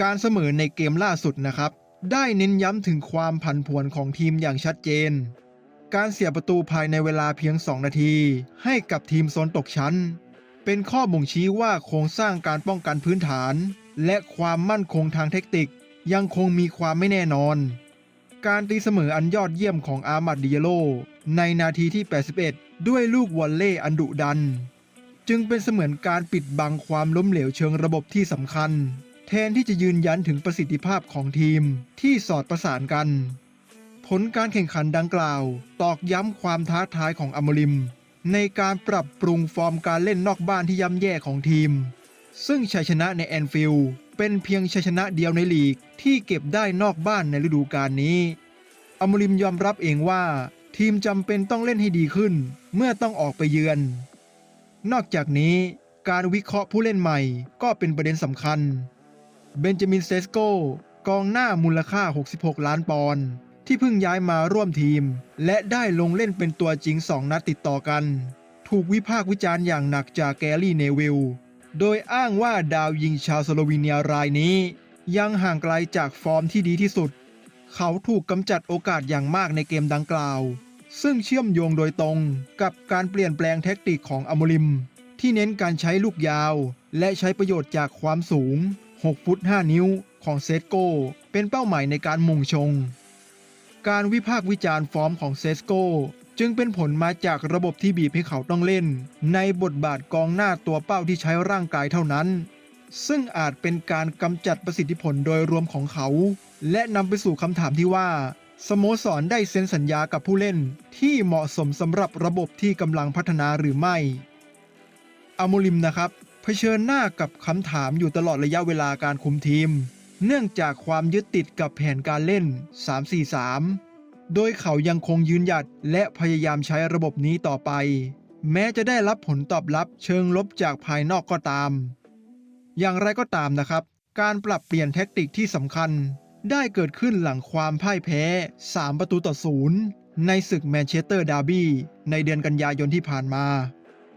การเสมอในเกมล่าสุดนะครับ ได้เน้นย้ำถึงความผันผวนของทีมอย่างชัดเจน การเสียประตูภายในเวลาเพียง 2 นาที ให้กับทีมโซนตกชั้น เป็นข้อบ่งชี้ว่าโครงสร้างการป้องกันพื้นฐาน และความมั่นคงทางเทคนิค ยังคงมีความไม่แน่นอน การตีเสมออันยอดเยี่ยมของอามัดดิเยโลในนาทีที่ 81 ด้วยลูกวอลเล่อันดุดัน จึงเป็นเสมือนการปิดบังความล้มเหลวเชิงระบบที่สำคัญ แทนที่จะยืนยันถึงประสิทธิภาพของทีมที่สอดประสานกัน ผลการแข่งขันดังกล่าว ตอกย้ำความท้าทายของอมริม ในการปรับปรุงฟอร์มการเล่นนอกบ้านที่ย่ำแย่ของทีม ซึ่งชัยชนะในแอนฟิลด์เป็นเพียงชัยชนะเดียวในลีกที่เก็บได้นอกบ้านในฤดูกาลนี้ อมริมยอมรับเองว่า ทีมจำเป็นต้องเล่นให้ดีขึ้น เมื่อต้องออกไปเยือน นอกจากนี้การวิเคราะห์ผู้เล่นใหม่ก็เป็นประเด็นสำคัญ เบนจามินเซสโกกองหน้ามูลค่า 66 ล้านปอนด์ที่เพิ่งย้ายมาร่วมทีม และได้ลงเล่นเป็นตัวจริง 2 นัดติดต่อกัน ถูกวิพากษ์วิจารณ์อย่างหนักจากแกรี่เนวิลโดยอ้างว่าดาวยิงชาวสโลวีเนียรายนี้ ยังห่างไกลจากฟอร์มที่ดีที่สุด เขาถูกกำจัดโอกาสอย่างมากในเกมดังกล่าว ซึ่งเชื่อมโยงโดยตรงกับการเปลี่ยนแปลงแท็กติกของอมริม ที่เน้นการใช้ลูกยาว และใช้ประโยชน์จากความสูง 6 ฟุต 5 นิ้วของเซตโกเป็นเป้าหมายในการมงชง การวิพากษ์วิจารณ์ฟอร์มของเซสโกจึงเป็นผลมาจากระบบที่บีบให้เขาต้องเล่น ในบทบาทกองหน้าตัวเป้าที่ใช้ร่างกายเท่านั้น ซึ่งอาจเป็นการกำจัดประสิทธิผลโดยรวมของเขา และนำไปสู่คำถามที่ว่า สโมสรได้เซ็นสัญญากับผู้เล่นที่เหมาะสมสำหรับระบบที่กำลังพัฒนาหรือไม่อโมลิมนะครับ เผชิญหน้ากับคำถามอยู่ตลอดระยะเวลาการคุมทีม เนื่องจากความยึดติดกับแผนการเล่น 3-4-3 โดยเขายังคงยืนหยัดและพยายามใช้ระบบนี้ต่อไป แม้จะได้รับผลตอบรับเชิงลบจากภายนอกก็ตาม อย่างไรก็ตามนะครับ การปรับเปลี่ยนแท็กติกที่สำคัญ ได้เกิดขึ้นหลังความพ่ายแพ้ 3 ประตูต่อศูนย์ในศึกแมนเชสเตอร์ดาร์บี้ในเดือนกันยายนที่ผ่านมา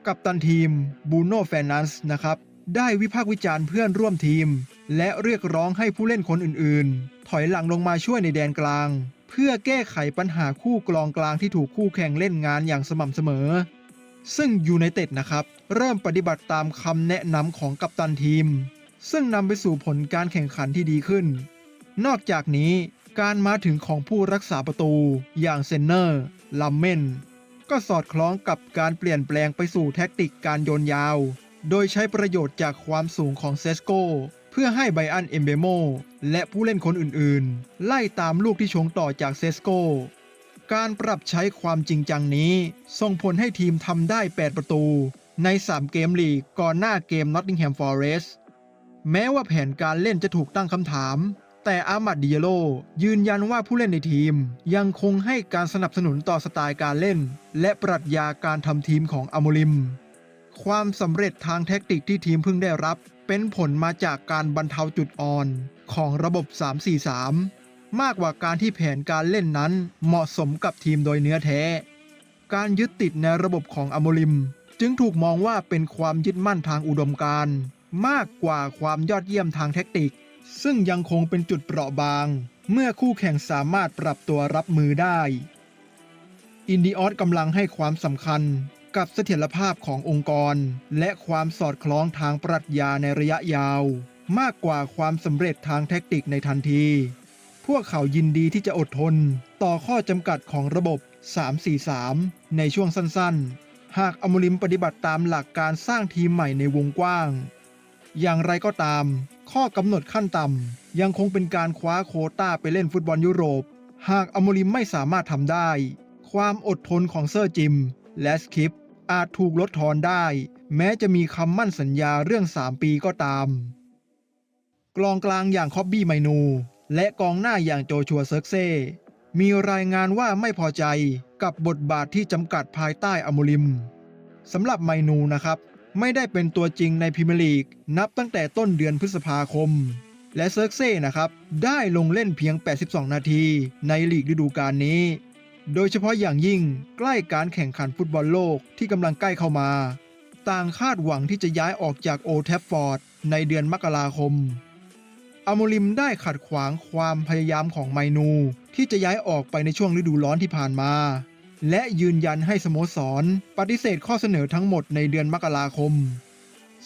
กับตันทีมบูโน่แฟนนัสนะครับได้วิพากษ์วิจารณ์เพื่อนร่วมทีม และเรียกร้องให้ผู้เล่นคนอื่นๆ ถอยหลังลงมาช่วยในแดนกลาง เพื่อแก้ไขปัญหาคู่กลองกลางที่ถูกคู่แข่งเล่นงานอย่างสม่ำเสมอ ซึ่งยูไนเต็ดนะครับ เริ่มปฏิบัติตามคำแนะนำของกัปตันทีม ซึ่งนำไปสู่ผลการแข่งขันที่ดีขึ้น นอกจากนี้การมาถึงของผู้รักษาประตูอย่างเซนเนอร์ ลัมเมน ก็สอดคล้องกับการเปลี่ยนแปลงไปสู่แท็กติกการโยนยาว โดยใช้ประโยชน์จากความสูงของเซสโกเพื่อให้ไบอันเอมเบโมและผู้เล่นคนอื่นๆ ไล่ตามลูกที่ชงต่อจากเซสโกการปรับใช้ความจริงจังนี้ ส่งผลให้ทีมทำได้ 8 ประตู ใน 3 เกมลีกก่อนหน้าเกมนอตติงแฮมฟอร์เรสแม้ว่าแผนการเล่นจะถูกตั้งคำถาม แต่อามัดดิเยโลยืนยันว่าผู้เล่นในทีม ยังคงให้การสนับสนุนต่อสไตล์การเล่น และปรัชญาการทำทีมของอโมลิม ความสำเร็จทางแท็กติกที่ทีมเพิ่งได้รับ เป็นผลมาจากการบรรเทาจุดอ่อนของระบบ 3-4-3 มากกว่าการที่แผนการเล่นนั้นเหมาะสมกับทีมโดยเนื้อแท้ การยึดติดในระบบของอโมลิม จึงถูกมองว่าเป็นความยึดมั่นทางอุดมการณ์ มากกว่าความยอดเยี่ยมทางแท็กติก ซึ่งยังคงเป็นจุดเปราะบาง เมื่อคู่แข่งสามารถปรับตัวรับมือได้ อินดิออสกำลังให้ความสำคัญกับเสถียรภาพขององค์กร และความสอดคล้องทางปรัชญาในระยะยาว มากกว่าความสำเร็จทางแท็กติกในทันที พวกเขายินดีที่จะอดทน ต่อข้อจำกัดของระบบ 3-4-3 ในช่วงสั้นๆ หากอมริมปฏิบัติตามหลักการสร้างทีมใหม่ในวงกว้าง อย่างไรก็ตาม ข้อกำหนดขั้นต่ำยังคงเป็นการคว้าโคต้าไปเล่นฟุตบอลยุโรป หากอโมริมไม่สามารถทำได้ ความอดทนของเซอร์จิม และสคิปอาจถูกลดทอนได้ แม้จะมีคำมั่นสัญญาเรื่อง 3 ปีก็ตาม กลองกลางอย่างคอบบี้ไมนู และกองหน้าอย่างโจชัวเซิร์กเซ มีรายงานว่าไม่พอใจกับบทบาทที่จำกัดภายใต้อโมลิมสำหรับไมนูนะครับ ไม่ได้เป็นตัวจริงในพรีเมียร์ลีก นับตั้งแต่ต้นเดือนพฤษภาคม และเซิร์กเซ่นะครับ ได้ลงเล่นเพียง 82 นาทีในลีกฤดูกาลนี้ โดยเฉพาะอย่างยิ่งใกล้การแข่งขันฟุตบอลโลกที่กำลังใกล้เข้ามา ต่างคาดหวังที่จะย้ายออกจากโอแทฟฟอร์ดในเดือนมกราคมอโมลิมได้ขัดขวางความพยายามของไมนู ที่จะย้ายออกไปในช่วงฤดูร้อนที่ผ่านมา และยืนยันให้สโมสร ปฏิเสธข้อเสนอทั้งหมดในเดือนมกราคม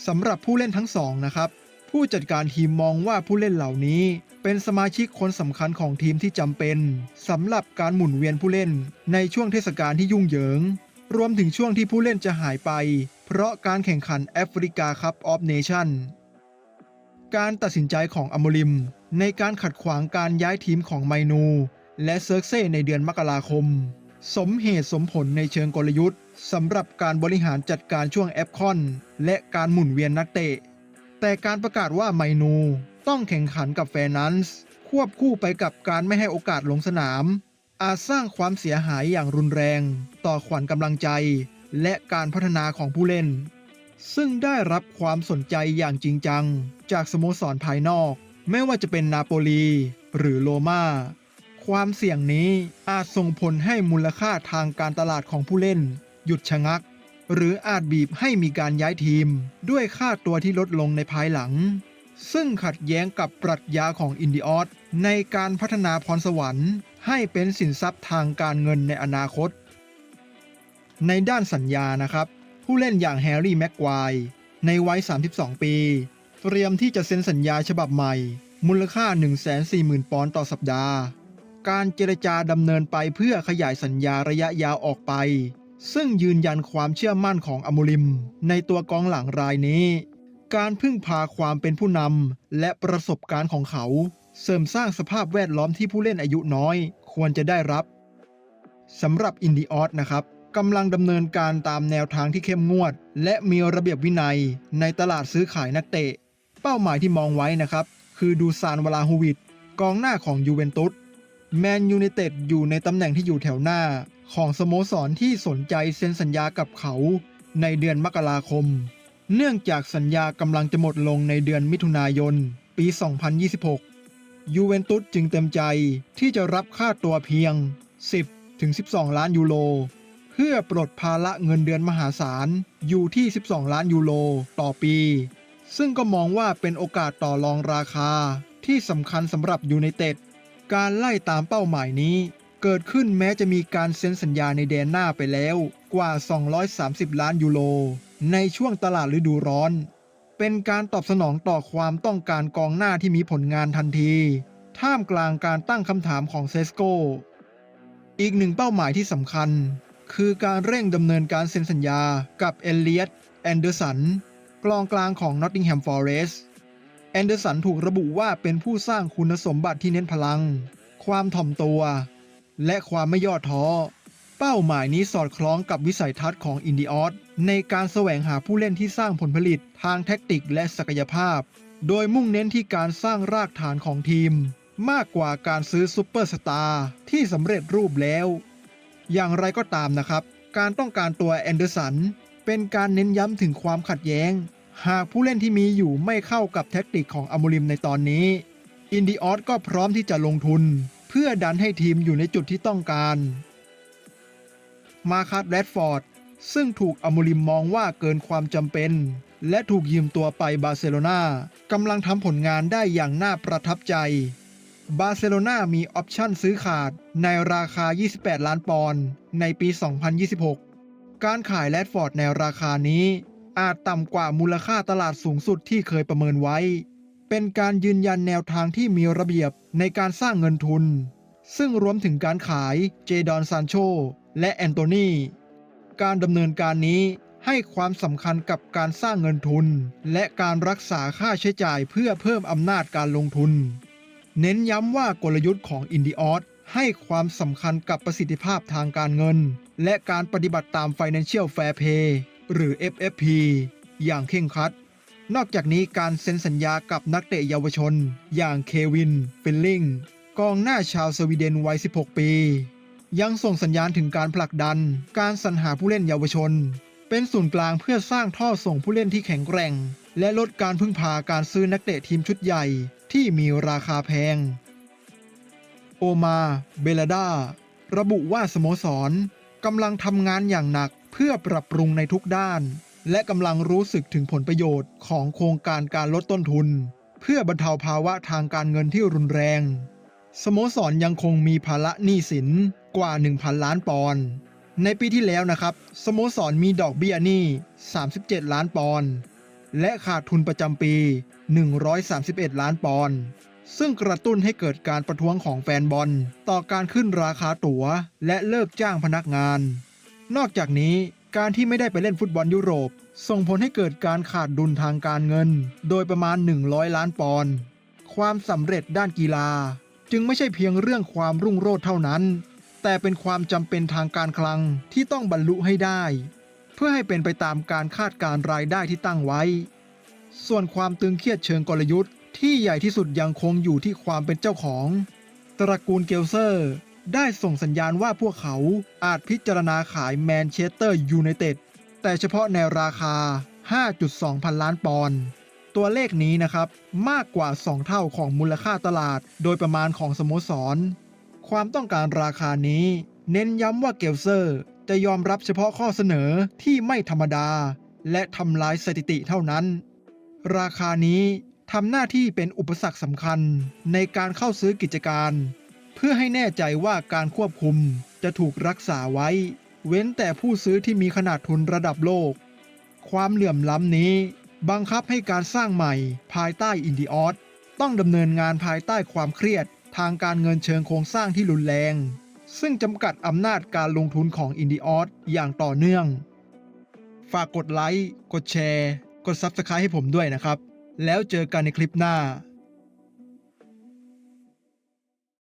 สำหรับผู้เล่นทั้งสองนะครับ ผู้จัดการทีมมองว่าผู้เล่นเหล่านี้ เป็นสมาชิกคนสำคัญของทีมที่จำเป็นสำหรับการหมุนเวียนผู้เล่นในช่วงเทศกาลที่ยุ่งเหยิง รวมถึงช่วงที่ผู้เล่นจะหายไป เพราะการแข่งขันแอฟริกาคัพออฟเนชั่นการตัดสินใจของอโมลิม ในการขัดขวางการย้ายทีมของไมนู และเซิร์กเซ่ในเดือนมกราคม สมเหตุสมผลในเชิงกลยุทธ์สำหรับการบริหารจัดการช่วงแอฟคอนและการหมุนเวียนนักเตะ แต่การประกาศว่าไมนูต้องแข่งขันกับแฟนันส์ควบคู่ไปกับการไม่ให้โอกาสลงสนาม อาจสร้างความเสียหายอย่างรุนแรง ต่อขวัญกำลังใจ และการพัฒนาของผู้เล่น ซึ่งได้รับความสนใจอย่างจริงจัง จากสโมสรภายนอก ไม่ว่าจะเป็นนาโปลี หรือโรมา ความเสี่ยงนี้อาจส่งผลให้มูลค่าทางการตลาดของผู้เล่น หยุดชะงัก หรืออาจบีบให้มีการย้ายทีม ด้วยค่าตัวที่ลดลงในภายหลัง ซึ่งขัดแย้งกับปรัชญาของอินดิออสในการพัฒนาพรสวรรค์ ให้เป็นสินทรัพย์ทางการเงินในอนาคต ในด้านสัญญานะครับ ผู้เล่นอย่างแฮร์รี่แม็กควายในวัย 32 ปี เตรียมที่จะเซ็นสัญญาฉบับใหม่ มูลค่า 140,000 ปอนด์ต่อสัปดาห์ การเจรจาดำเนินไปเพื่อขยายสัญญาระยะยาวออกไป ซึ่งยืนยันความเชื่อมั่นของอโมลิม ในตัวกองหลังรายนี้ การพึ่งพาความเป็นผู้นำและประสบการณ์ของเขา เสริมสร้างสภาพแวดล้อมที่ผู้เล่นอายุน้อย ควรจะได้รับสำหรับอินดิออสนะครับกำลังดำเนินการตามแนวทางที่เข้มงวด และมีระเบียบวินัย ในตลาดซื้อขายนักเตะ เป้าหมายที่มองไว้นะครับ คือดูซานวลาฮูวิดกองหน้าของยูเวนตุส แมนยู i นเต็ดอยู่ในตำแหน่งที่อยู่แถวหน้า ของสโมสรที่สนใจเซ็นสัญญากับเขาในเดือนมกราคม เนื่องจากสัญญากำลังจะหมดลงในเดือนมิถุนายน ปี 2026 ยูเวนตุสจึงเต็มใจที่จะรับค่าตัวเพียง 10-12 ล้านยูโรเพื่อปลดภาระเงินเดือนมหาศาลอยู่ที่ 12 ล้านยูโรต่อปี ซึ่งก็มองว่าเป็นโอกาสต่อรองราคาที่สำคัญสำหรับยูไนเต็ด การไล่ตามเป้าหมายนี้ เกิดขึ้นแม้จะมีการเซ็นสัญญาในแดนหน้าไปแล้วกว่า 230 ล้านยูโร ในช่วงตลาดฤดูร้อน เป็นการตอบสนองต่อความต้องการกองหน้าที่มีผลงานทันที ท่ามกลางการตั้งคำถามของเซสโก อีกหนึ่งเป้าหมายที่สำคัญ คือการเร่งดำเนินการเซ็นสัญญากับเอลเลียตแอนเดอร์สันกลองกลางของนอตติงแฮมฟอเรสต์ แอนเดอร์สันถูกระบุว่าเป็นผู้สร้างคุณสมบัติที่เน้นพลัง ความถ่อมตัว และความไม่ย่อท้อ เป้าหมายนี้สอดคล้องกับวิสัยทัศน์ของอินดิออสในการแสวงหาผู้เล่นที่สร้างผลผลิตทางแท็กติกและศักยภาพ โดยมุ่งเน้นที่การสร้างรากฐานของทีม มากกว่าการซื้อซูเปอร์สตาร์ที่สำเร็จรูปแล้ว อย่างไรก็ตามนะครับ การต้องการตัวแอนเดอร์สันเป็นการเน้นย้ำถึงความขัดแย้ง หากผู้เล่นที่มีอยู่ไม่เข้ากับแท็กติกของอโมลิมในตอนนี้ อินดิออสก็พร้อมที่จะลงทุน เพื่อดันให้ทีมอยู่ในจุดที่ต้องการ มาคัสแรดฟอร์ด ซึ่งถูกอโมลิมมองว่าเกินความจำเป็น และถูกยืมตัวไปบาร์เซโลนากำลังทำผลงานได้อย่างน่าประทับใจ บาร์เซโลนามีออปชั่นซื้อขาดในราคา 28 ล้านปอนด์ในปี 2026 การขายแรดฟอร์ดในราคานี้ อาจต่ำกว่ามูลค่าตลาดสูงสุดที่เคยประเมินไว้ เป็นการยืนยันแนวทางที่มีระเบียบในการสร้างเงินทุน ซึ่งรวมถึงการขายเจดอนซานโช และแอนโตนี การดำเนินการนี้ให้ความสำคัญกับการสร้างเงินทุน และการรักษาค่าใช้จ่ายเพื่อเพิ่มอำนาจการลงทุน เน้นย้ำว่ากลยุทธ์ของอินดิออสให้ความสำคัญกับประสิทธิภาพทางการเงิน และการปฏิบัติตาม Financial Fair Play หรือ FFP อย่างเคร่งครัด นอกจากนี้การเซ็นสัญญากับนักเตะเยาวชน อย่างเควินฟิลลิงกองหน้าชาวสวีเดนวัย 16 ปี ยังส่งสัญญาณถึงการผลักดัน การสรรหาผู้เล่นเยาวชน เป็นศูนย์กลางเพื่อสร้างท่อส่งผู้เล่นที่แข็งแกร่ง และลดการพึ่งพาการซื้อนักเตะทีมชุดใหญ่ที่มีราคาแพง โอมา เบลดาระบุว่าสโมสรกำลังทำงานอย่างหนัก เพื่อปรับปรุงในทุกด้าน และกำลังรู้สึกถึงผลประโยชน์ของโครงการการลดต้นทุน เพื่อบรรเทาภาวะทางการเงินที่รุนแรง สโมสรยังคงมีภาระหนี้สินกว่า 1,000 ล้านปอนด์ในปีที่แล้วนะครับ สโมสรมีดอกเบี้ยหนี้ 37 ล้านปอนด์และขาดทุนประจำปี 131 ล้านปอนด์ซึ่งกระตุ้นให้เกิดการประท้วงของแฟนบอล ต่อการขึ้นราคาตั๋ว และเลิกจ้างพนักงาน นอกจากนี้การที่ไม่ได้ไปเล่นฟุตบอลยุโรป ส่งผลให้เกิดการขาดดุลทางการเงิน โดยประมาณ 100 ล้านปอนด์ความสำเร็จด้านกีฬา จึงไม่ใช่เพียงเรื่องความรุ่งโรจน์เท่านั้น แต่เป็นความจำเป็นทางการคลังที่ต้องบรรลุให้ได้ เพื่อให้เป็นไปตามการคาดการรายได้ที่ตั้งไว้ ส่วนความตึงเครียดเชิงกลยุทธ์ที่ใหญ่ที่สุดยังคงอยู่ที่ความเป็นเจ้าของ ตระกูลเกลเซอร์ ได้ส่งสัญญาณว่าพวกเขาอาจพิจารณาขายแมนเชสเตอร์ยูไนเต็ดแต่เฉพาะในราคา 5.2 พันล้านปอนด์ตัวเลขนี้นะครับ มากกว่า 2 เท่าของมูลค่าตลาด โดยประมาณของสโมสร ความต้องการราคานี้ เน้นย้ำว่าเกลเซอร์ จะยอมรับเฉพาะข้อเสนอที่ไม่ธรรมดา และทำลายสถิติเท่านั้น ราคานี้ทำหน้าที่เป็นอุปสรรคสำคัญในการเข้าซื้อกิจการ เพื่อให้แน่ใจว่าการควบคุมจะถูกรักษาไว้ เว้นแต่ผู้ซื้อที่มีขนาดทุนระดับโลก ความเหลื่อมล้ำนี้ บังคับให้การสร้างใหม่ภายใต้อินดิออสต้องดำเนินงานภายใต้ความเครียดทางการเงินเชิงโครงสร้างที่รุนแรง ซึ่งจำกัดอำนาจการลงทุนของอินดิออสอย่างต่อเนื่อง ฝากกดไลค์ กดแชร์ กด Subscribe ให้ผมด้วยนะครับ แล้วเจอกันในคลิปหน้า